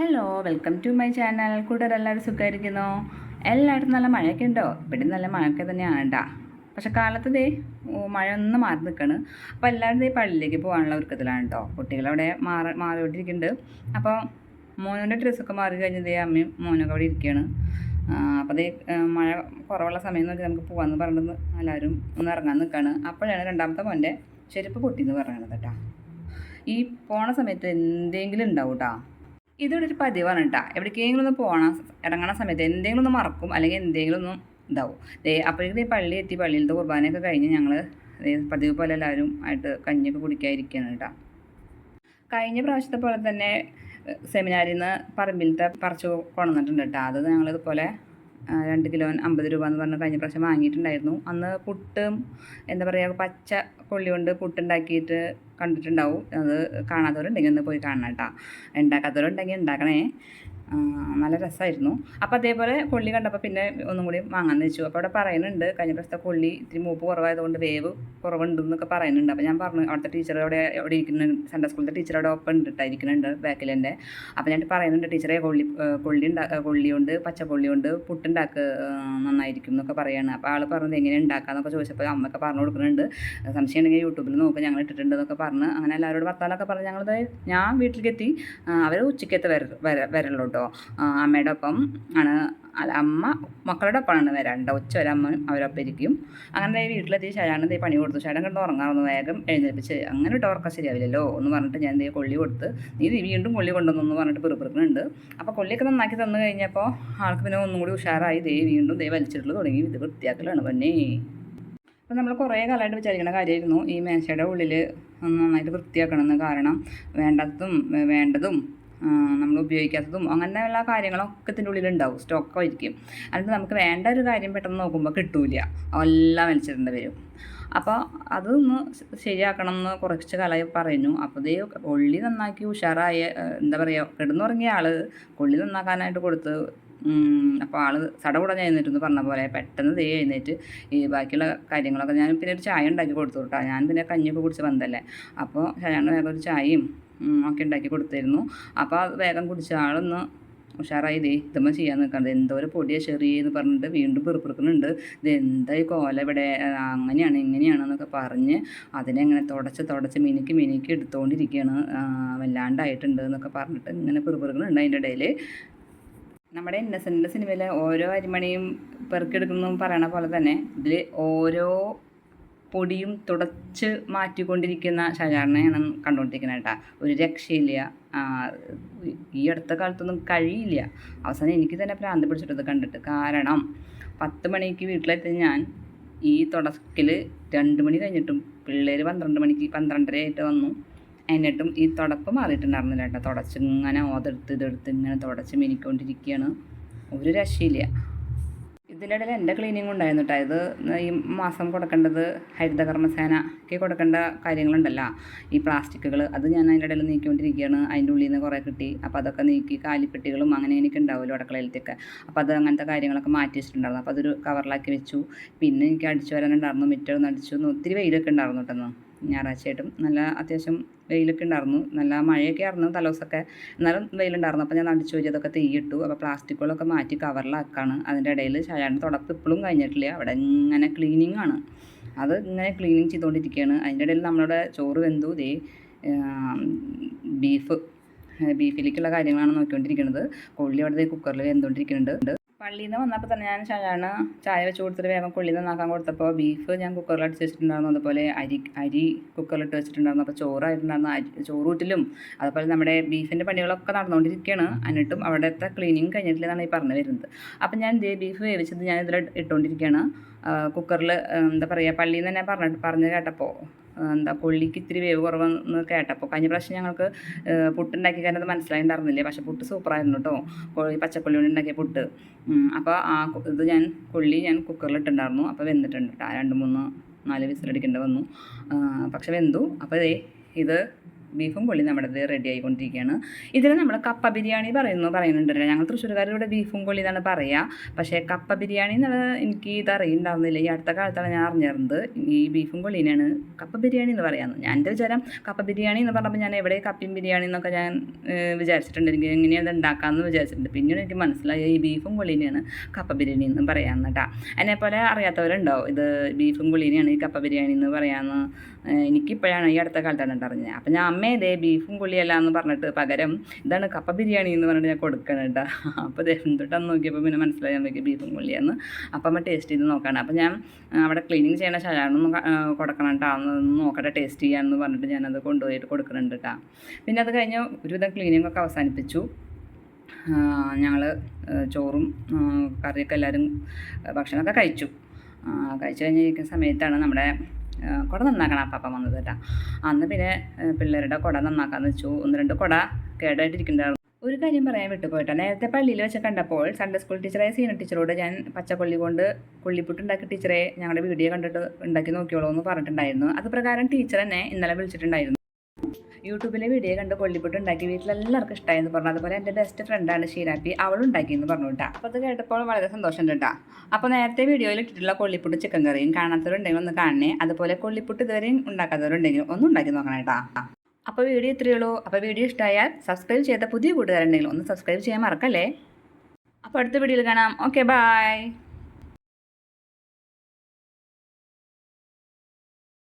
Hello welcome to my channel കൂട്ടുകാർ എല്ലാവരും സുഖമായിരിക്കുന്നോ? എല്ലായിടത്തും നല്ല മഴയൊക്കെ ഉണ്ടോ? ഇവിടെ നല്ല മഴയൊക്കെ തന്നെയാണ് കേട്ടോ പക്ഷെ കാലത്ത് ദേ മഴ ഒന്ന് മാറി നിൽക്കുകയാണ് അപ്പോൾ എല്ലാവരും ദേ പള്ളിയിലേക്ക് പോകാനുള്ള ഒരുക്കത്തിലാണ് കേട്ടോ കുട്ടികളവിടെ മാറി മാറിക്കൊണ്ടിരിക്കുന്നുണ്ട്. അപ്പോൾ മോനോന്റെ ഡ്രസ്സൊക്കെ മാറി കഴിഞ്ഞ് ദേ അമ്മയും മോനൊക്കെ അവിടെ ഇരിക്കുകയാണ്. അപ്പോൾ അതേ മഴ കുറവുള്ള സമയം നോക്കി നമുക്ക് പോകാമെന്ന് പറഞ്ഞത് എല്ലാവരും ഒന്ന് ഇറങ്ങാൻ നിൽക്കുകയാണ് അപ്പോഴാണ് രണ്ടാമത്തെ മോന്റെ ചെരുപ്പ് പൊട്ടിയെന്ന് പറയണത് കേട്ടോ ഈ പോണ സമയത്ത് എന്തെങ്കിലും ഉണ്ടാവും കേട്ടോ ഇതൊരു ഒരു പതിവാണ് കേട്ടോ എവിടേക്കെങ്കിലും ഒന്ന് പോകണം ഇറങ്ങണ സമയത്ത് എന്തെങ്കിലും ഒന്ന് മറക്കും. അല്ലെങ്കിൽ എന്തെങ്കിലും ഒന്നും ഇതാവും. അപ്പോഴേക്കും ഈ പള്ളി എത്തി. പള്ളിയിലത്തെ കുർബാനയൊക്കെ കഴിഞ്ഞ് ഞങ്ങൾ പതിവ് പോലെ എല്ലാവരും ആയിട്ട് കഞ്ഞിയൊക്കെ കുടിക്കാതിരിക്കുകയാണ് കേട്ടോ കഴിഞ്ഞ പ്രാവശ്യത്തെ പോലെ തന്നെ സെമിനാരിൽ നിന്ന് പറമ്പിലത്തെ പറിച്ചു കൊണ്ടുവന്നിട്ടുണ്ട് കേട്ടോ അത് ഞങ്ങളിതുപോലെ രണ്ട് കിലോ അമ്പത് രൂപ എന്ന് പറഞ്ഞ് കഴിഞ്ഞ പ്രാവശ്യം വാങ്ങിയിട്ടുണ്ടായിരുന്നു. അന്ന് പുട്ടും എന്താ പറയുക പച്ച കൊള്ളി കൊണ്ട് പുട്ടുണ്ടാക്കിയിട്ട് കണ്ടിട്ടുണ്ടാവും. അത് കാണാത്തവരുണ്ടെങ്കിൽ ഒന്ന് പോയി കാണണം കേട്ടോ. ഉണ്ടാക്കാത്തവരുണ്ടെങ്കിൽ ഉണ്ടാക്കണേ. നല്ല രസമായിരുന്നു അപ്പോൾ അതേപോലെ കൊള്ളി കണ്ടപ്പോൾ പിന്നെ ഒന്നും കൂടി വാങ്ങാമെന്ന് വെച്ചു. അപ്പോൾ അവിടെ പറയുന്നുണ്ട് കഴിഞ്ഞ പ്രാവശ്യത്തെ കൊള്ളി ഇത്തിരി മൂപ്പ് കുറവായതുകൊണ്ട് വേവ് കുറവുണ്ടെന്നൊക്കെ പറയുന്നുണ്ട്. അപ്പോൾ ഞാൻ പറഞ്ഞു അവിടുത്തെ ടീച്ചർ അവിടെ അവിടെ ഇരിക്കുന്ന സൺഡേ സ്കൂളിലെ ടീച്ചർ അവിടെ ഒപ്പം ഇട്ടിട്ടായിരിക്കുന്നുണ്ട് ബാക്കിൽ എന്റെ അപ്പോൾ ഞാൻ പറയുന്നുണ്ട് ടീച്ചറെ കൊള്ളി കൊള്ളി ഉണ്ടാ കൊള്ളിയുണ്ട് പച്ചക്കൊള്ളിയുണ്ട് പുട്ടുണ്ടാക്ക് നന്നായിരിക്കും എന്നൊക്കെ പറയുകയാണ് അപ്പോൾ ആൾ പറഞ്ഞത് എങ്ങനെ ഉണ്ടാക്കാന്നൊക്കെ ചോദിച്ചപ്പോൾ അമ്മയൊക്കെ പറഞ്ഞു കൊടുക്കുന്നുണ്ട്. സംശയം ഉണ്ടെങ്കിൽ യൂട്യൂബിൽ നോക്കുക ഞങ്ങൾ ഇട്ടിട്ടുണ്ട് എന്നൊക്കെ പറഞ്ഞ്. അങ്ങനെ എല്ലാവരോടും വർത്താനൊക്കെ പറഞ്ഞ് ഞങ്ങളത് ഞാൻ വീട്ടിലേക്ക് എത്തി. അവർ ഉച്ചയ്ക്കത്തെ വര വര വരല്ലോ കേട്ടോ. അമ്മയുടെ ഒപ്പം ആണ് അമ്മ മക്കളുടെ ഒപ്പമാണ് വരാണ്ട് ഉച്ച വരെ അമ്മ അവരൊപ്പം ഇരിക്കും. അങ്ങനെ ദേ വീട്ടിലെത്തി ശരാണ് ദേ പണി കൊടുത്തു. ശരം കണ്ട് ഉറങ്ങാമെന്ന് വേഗം എഴുന്നേൽപ്പിച്ച് അങ്ങനെ ഇട്ട് ഉറക്കം ശരിയാവില്ലല്ലോ എന്ന് പറഞ്ഞിട്ട് ഞാൻ ദേ കൊള്ളി കൊടുത്ത് നീ വീണ്ടും കൊള്ളി കൊണ്ടുവന്നു പറഞ്ഞിട്ട് പിറുപിറുക്കുന്നുണ്ട്. അപ്പോൾ കൊള്ളിയൊക്കെ നന്നാക്കി തന്നു കഴിഞ്ഞപ്പോൾ ആൾക്ക് പിന്നെ ഒന്നും കൂടി ഉഷാറായി ദേ വീണ്ടും ദേ വലിച്ചിട്ട് തുടങ്ങി. ഇത് വൃത്തിയാക്കലാണ് പന്നേ. അപ്പോൾ നമ്മൾ കുറേ കാലമായിട്ട് വിചാരിക്കുന്ന കാര്യമായിരുന്നു ഈ മേശയുടെ ഉള്ളിൽ നന്നായിട്ട് വൃത്തിയാക്കണമെന്ന് കാരണം വേണ്ടതും വേണ്ടതും നമ്മൾ ഉപയോഗിക്കാത്തതും അങ്ങനെയുള്ള കാര്യങ്ങളൊക്കെ ഇതിന്റെ ഉള്ളിലുണ്ടാവും. സ്റ്റോക്കോ ഇരിക്കും നമുക്ക് വേണ്ട ഒരു കാര്യം പെട്ടെന്ന് നോക്കുമ്പോൾ കിട്ടൂല എല്ലാം വലിച്ചിടേണ്ടി വരും. അപ്പോൾ അതൊന്ന് ശരിയാക്കണം എന്ന് കുറച്ച് കാലമായി പറഞ്ഞു അപ്പോൾ ഇതേ കൊള്ളി നന്നാക്കി ഉഷാറായ എന്താ പറയുക കിടന്നുറങ്ങിയ ആൾ കൊള്ളി നന്നാക്കാനായിട്ട് കൊടുത്ത് അപ്പോൾ ആൾ സടകുടഞ്ഞ് എഴുന്നേറ്റ് പറഞ്ഞ പോലെ പെട്ടെന്ന് ദേ എഴുന്നേറ്റ്. ഈ ബാക്കിയുള്ള കാര്യങ്ങളൊക്കെ ഞാൻ പിന്നെ ഒരു ചായ ഉണ്ടാക്കി കൊടുത്തു കേട്ടോ. ഞാൻ പിന്നെ കഞ്ഞിയൊക്കെ കുടിച്ച് വന്നതല്ലേ. അപ്പോൾ ശരിയാണ് വേഗം ഒരു ചായയും ഒക്കെ ഉണ്ടാക്കി കൊടുത്തിരുന്നു. അപ്പോൾ അത് വേഗം കുടിച്ച ആളൊന്ന് ഉഷാറായി ദേ ഇതുമ്മ ചെയ്യാൻ നിൽക്കുന്നത് എന്തോ ഒരു പൊടിയ ചെറിയെന്ന് പറഞ്ഞിട്ട് വീണ്ടും പെറുപ്പിറുക്കുന്നുണ്ട് ഇത് എന്താ ഈ കോല ഇവിടെ? അങ്ങനെയാണ് ഇങ്ങനെയാണെന്നൊക്കെ പറഞ്ഞ് അതിനെങ്ങനെ തുടച്ച് തുടച്ച് മിനുക്കി മിനുക്കി എടുത്തുകൊണ്ടിരിക്കുകയാണ് വല്ലാണ്ടായിട്ടുണ്ട് എന്നൊക്കെ പറഞ്ഞിട്ട് ഇങ്ങനെ പെറുപിറുക്കുന്നുണ്ട് അതിന്റെ ഇടയിൽ നമ്മുടെ ഇന്നസെന്റ് സിനിമയിലെ ഓരോ അരിമണിയും പെറുക്കെടുക്കുന്നു പറയണ പോലെ തന്നെ ഇതിൽ ഓരോ പൊടിയും തുടച്ച് മാറ്റിക്കൊണ്ടിരിക്കുന്ന ഷജാറിനെയാണ് കണ്ടുകൊണ്ടിരിക്കുന്നത് കേട്ടോ. ഒരു രക്ഷയില്ല. ഈ അടുത്ത കാലത്തൊന്നും കഴിയില്ല. അവസാനം എനിക്ക് തന്നെ ഭ്രാന്ത് പിടിച്ചിട്ടത് കണ്ടിട്ട്. കാരണം പത്ത് മണിക്ക് വീട്ടിലെത്തി ഞാൻ ഈ തുടക്കിൽ രണ്ട് മണി കഴിഞ്ഞിട്ടും പിള്ളേർ പന്ത്രണ്ട് മണിക്ക് പന്ത്രണ്ടര ആയിട്ട് വന്നു. എന്നിട്ടും ഈ തുടപ്പ് മാറിയിട്ടുണ്ടായിരുന്നില്ല കേട്ടോ. തുടച്ച് ഇങ്ങനെ ഓതെടുത്ത് ഇതെടുത്ത് ഇങ്ങനെ തുടച്ച് മിനിക്കൊണ്ടിരിക്കുകയാണ് ഒരു രക്ഷയില്ല. ഇതിന്റെ ഇടയിൽ എന്റെ ക്ലീനിങ് ഉണ്ടായിരുന്നു കേട്ടോ ഇത് ഈ മാസം കൊടുക്കേണ്ടത് ഹരിതകർമ്മസേനയ്ക്ക് കൊടുക്കേണ്ട കാര്യങ്ങളുണ്ടല്ലോ. ഈ പ്ലാസ്റ്റിക്കുകൾ അത് ഞാൻ അതിന്റെ ഇടയിൽ നീക്കിക്കൊണ്ടിരിക്കുകയാണ് അതിന്റെ ഉള്ളിൽ നിന്ന് കുറേ കിട്ടി. അപ്പോൾ അതൊക്കെ നീക്കി കാലിപ്പെട്ടികളും അങ്ങനെ എനിക്ക് ഉണ്ടാവുമല്ലോ അടുക്കളയിലത്തേക്ക് അപ്പോൾ അത് അങ്ങനത്തെ കാര്യങ്ങളൊക്കെ മാറ്റി വെച്ചിട്ടുണ്ടായിരുന്നു. അപ്പോൾ അതൊരു കവറിലാക്കി വെച്ചു. പിന്നെ എനിക്ക് അടിച്ചു വരാനുണ്ടായിരുന്നു. മിറ്റൊന്ന് അടിച്ചു. ഒത്തിരി വെയിലൊക്കെ ഉണ്ടായിരുന്നു കേട്ടോ ഞായറാഴ്ചയായിട്ടും നല്ല അത്യാവശ്യം വെയിലൊക്കെ ഉണ്ടായിരുന്നു. നല്ല മഴയൊക്കെ ആയിരുന്നു തലോസൊക്കെ. എന്നാലും വെയിലുണ്ടായിരുന്നു. അപ്പോൾ ഞാൻ അടിച്ചു വെച്ച് അതൊക്കെ തീയിട്ടു. അപ്പോൾ പ്ലാസ്റ്റിക്കുകളൊക്കെ മാറ്റി കവറിലാക്കാണ്. അതിന്റെ ഇടയിൽ ചായാണ്ട് തുടപ്പ് ഇപ്പോഴും കഴിഞ്ഞിട്ടില്ല. അവിടെ ഇങ്ങനെ ക്ലീനിങ് ആണ്. അത് ഇങ്ങനെ ക്ലീനിങ് ചെയ്തുകൊണ്ടിരിക്കുകയാണ് അതിന്റെ ഇടയിൽ നമ്മളുടെ ചോറ് വെന്തു. ദേ ബീഫ് ബീഫിലേക്കുള്ള കാര്യങ്ങളാണ് നോക്കിക്കൊണ്ടിരിക്കുന്നത് കൊള്ളി അവിടെ കുക്കറിൽ വെന്തുകൊണ്ടിരിക്കുന്നുണ്ട്. പള്ളിയിൽ നിന്ന് വന്നപ്പോൾ തന്നെ ഞാൻ ചായാണ് ചായ വെച്ച് കൊടുത്തിട്ട് വേഗം കൊള്ളിയിൽ നന്നാക്കാൻ കൊടുത്തപ്പോൾ ബീഫ് ഞാൻ കുക്കറിൽ അടിച്ച് വെച്ചിട്ടുണ്ടായിരുന്നു. അതുപോലെ അരി അരി കുക്കറിലിട്ട് വെച്ചിട്ടുണ്ടായിരുന്നു. അപ്പോൾ ചോറായിട്ടുണ്ടായിരുന്നു. അരി ചോറൂറ്റിലും അതുപോലെ നമ്മുടെ ബീഫിന്റെ പണികളൊക്കെ നടന്നുകൊണ്ടിരിക്കുകയാണ് എന്നിട്ടും അവിടുത്തെ ക്ലീനിങ് കഴിഞ്ഞിട്ടില്ലെന്നാണ് ഈ പറഞ്ഞു വരുന്നത്. അപ്പം ഞാൻ ഇതേ ബീഫ് വേവിച്ചത് ഞാൻ ഇതിൽ ഇട്ടുകൊണ്ടിരിക്കുകയാണ് കുക്കറിൽ എന്താ പറയുക പള്ളിയിൽ നിന്ന് തന്നെ പറഞ്ഞിട്ട് പറഞ്ഞ് കേട്ടപ്പോൾ എന്താ കൊള്ളിക്ക് ഇത്തിരി വേവ് കുറവെന്ന് കേട്ടപ്പോൾ കഴിഞ്ഞ പ്രാവശ്യം ഞങ്ങൾക്ക് പുട്ടുണ്ടാക്കി കാരണം അത് മനസ്സിലായിണ്ടായിരുന്നില്ലേ? പക്ഷേ പുട്ട് സൂപ്പറായിരുന്നു കേട്ടോ. കൊള്ളി പച്ചക്കൊള്ളി കൊണ്ട് ഉണ്ടാക്കിയ പുട്ട്. അപ്പോൾ ആ ഇത് ഞാൻ കൊള്ളി ഞാൻ കുക്കറിലിട്ടുണ്ടായിരുന്നു അപ്പോൾ വെന്തിട്ടുണ്ട് കേട്ടോ. രണ്ട് മൂന്ന് നാല് വിസിലടിക്കേണ്ടി വന്നു. പക്ഷെ വെന്തു. അപ്പോൾ ഇതേ ഇത് ബീഫും കൊള്ളി നമ്മുടെ റെഡി ആയിക്കൊണ്ടിരിക്കുകയാണ്. ഇതിൽ നമ്മൾ കപ്പ ബിരിയാണി പറയുന്നു പറയുന്നുണ്ടല്ലോ. ഞങ്ങൾ തൃശ്ശൂർക്കാർ ബീഫും കൊള്ളി എന്നാണ് പറയുക പക്ഷേ കപ്പ ബിരിയാണി എന്നുള്ളത് എനിക്ക് ഇത് അറിയുന്നുണ്ടാവുന്നില്ല. ഈ അടുത്ത കാലത്താണ് ഞാൻ അറിഞ്ഞിരുന്നത്. ഈ ബീഫും പൊള്ളിനെയാണ് കപ്പ ബിരിയാണി എന്ന് പറയാമെന്ന് ഞാൻ എന്റെ വിചാരം കപ്പ ബിരിയാണി എന്ന് പറഞ്ഞപ്പോൾ ഞാൻ എവിടെ കപ്പയും ബിരിയാണി എന്നൊക്കെ ഞാൻ വിചാരിച്ചിട്ടുണ്ട്. എനിക്ക് എങ്ങനെയാണ് ഉണ്ടാക്കാമെന്ന് വിചാരിച്ചിട്ടുണ്ട്. പിന്നീട് എനിക്ക് മനസ്സിലായി ഈ ബീഫും കൊള്ളിനെയാണ് കപ്പ ബിരിയാണി എന്ന് പറയാമെന്ന് കേട്ടോ എന്നെപ്പോലെ അറിയാത്തവരുണ്ടാവും. ഇത് ബീഫും കൊള്ളിനെയാണ് ഈ കപ്പ ബിരിയാണി എന്ന് പറയാമെന്ന് എനിക്കിപ്പോഴാണ് ഈ അടുത്ത കാലത്താണ് അറിഞ്ഞത്. അപ്പം ഞാൻ അമ്മേ ദേ ബീഫും പുളിയല്ല എന്ന് പറഞ്ഞിട്ട് പകരം ഇതാണ് കപ്പ ബിരിയാണി എന്ന് പറഞ്ഞിട്ട് ഞാൻ കൊടുക്കണം കേട്ടോ. അപ്പോൾ എന്തൊട്ടാന്ന് നോക്കിയപ്പോൾ പിന്നെ മനസ്സിലായി അമ്മയ്ക്ക് ബീഫും കൊള്ളിയാന്ന് അപ്പം അമ്മ ടേസ്റ്റ് ചെയ്ത് നോക്കണം. അപ്പം ഞാൻ അവിടെ ക്ലീനിങ് ചെയ്യണ ശരാണൊന്നും കൊടുക്കണം കേട്ടോ. അന്ന് നോക്കട്ടെ ടേസ്റ്റ് ചെയ്യാമെന്ന് പറഞ്ഞിട്ട് ഞാനത് കൊണ്ടുപോയിട്ട് കൊടുക്കുന്നുണ്ട് കേട്ടോ. പിന്നെ അത് കഴിഞ്ഞ് ഒരുവിധം ക്ലീനിങ് ഒക്കെ അവസാനിപ്പിച്ചു. ഞങ്ങൾ ചോറും കറിയൊക്കെ എല്ലാവരും ഭക്ഷണമൊക്കെ കഴിച്ചു. കഴിച്ചു കഴിഞ്ഞിരിക്കുന്ന സമയത്താണ് നമ്മുടെ കുട നന്നാക്കണം അപ്പാപ്പ വന്നത് കേട്ടോ. അന്ന് പിന്നെ പിള്ളേരുടെ കുട നന്നാക്കാന്ന് വെച്ചു. ഒന്ന് രണ്ട് കുട കേടായിട്ടിരിക്കുന്നുണ്ടായിരുന്നു. ഒരു കാര്യം പറയാൻ വിട്ടുപോയിട്ടോ. നേരത്തെ പള്ളിയിൽ വെച്ച് കണ്ടപ്പോൾ സൺഡേ സ്കൂൾ ടീച്ചറായ സീന ടീച്ചറോട് ഞാൻ പച്ചക്കൊള്ളി കൊണ്ട് കൊള്ളിപ്പുട്ട് ഉണ്ടാക്കി ടീച്ചറെ ഞങ്ങളുടെ വീഡിയോ കണ്ടിട്ട് ഉണ്ടാക്കി നോക്കിയോളൂ എന്ന് പറഞ്ഞിട്ടുണ്ടായിരുന്നു. അത് പ്രകാരം ടീച്ചർ എന്നെ ഇന്നലെ വിളിച്ചിട്ടുണ്ടായിരുന്നു. യൂട്യൂബിലെ വീഡിയോ കണ്ട് കൊള്ളിപ്പുട്ട് ഉണ്ടാക്കി വീട്ടിലെല്ലാവർക്കും ഇഷ്ടമായെന്ന് പറഞ്ഞു. അതുപോലെ എന്റെ ബെസ്റ്റ് ഫ്രണ്ടാണ് ഷീരാപ്പി അവളും ഉണ്ടാക്കിയെന്ന് പറഞ്ഞു കേട്ടോ. അപ്പോൾ അത് കേട്ടപ്പോൾ വളരെ സന്തോഷം കേട്ടോ. അപ്പോൾ നേരത്തെ വീഡിയോയിൽ ഇട്ടിട്ടുള്ള കൊള്ളിപ്പുട്ട് ചിക്കൻ കറിയും കാണാത്തവരുണ്ടെങ്കിൽ ഒന്ന് കാണണേ. അതുപോലെ കൊള്ളിപ്പുട്ട് ഇതുവരെയും ഉണ്ടാക്കാത്തവരുണ്ടെങ്കിൽ ഒന്ന് ഉണ്ടാക്കി നോക്കണം കേട്ടോ. അപ്പോൾ വീഡിയോ ഇത്രയേ ഉള്ളൂ. അപ്പോൾ വീഡിയോ ഇഷ്ടമായാൽ സബ്സ്ക്രൈബ് ചെയ്ത പുതിയ കൂട്ടുകാരുണ്ടെങ്കിൽ ഒന്ന് സബ്സ്ക്രൈബ് ചെയ്യാൻ മറക്കല്ലേ? അപ്പോൾ അടുത്ത വീഡിയോയിൽ കാണാം. Okay bye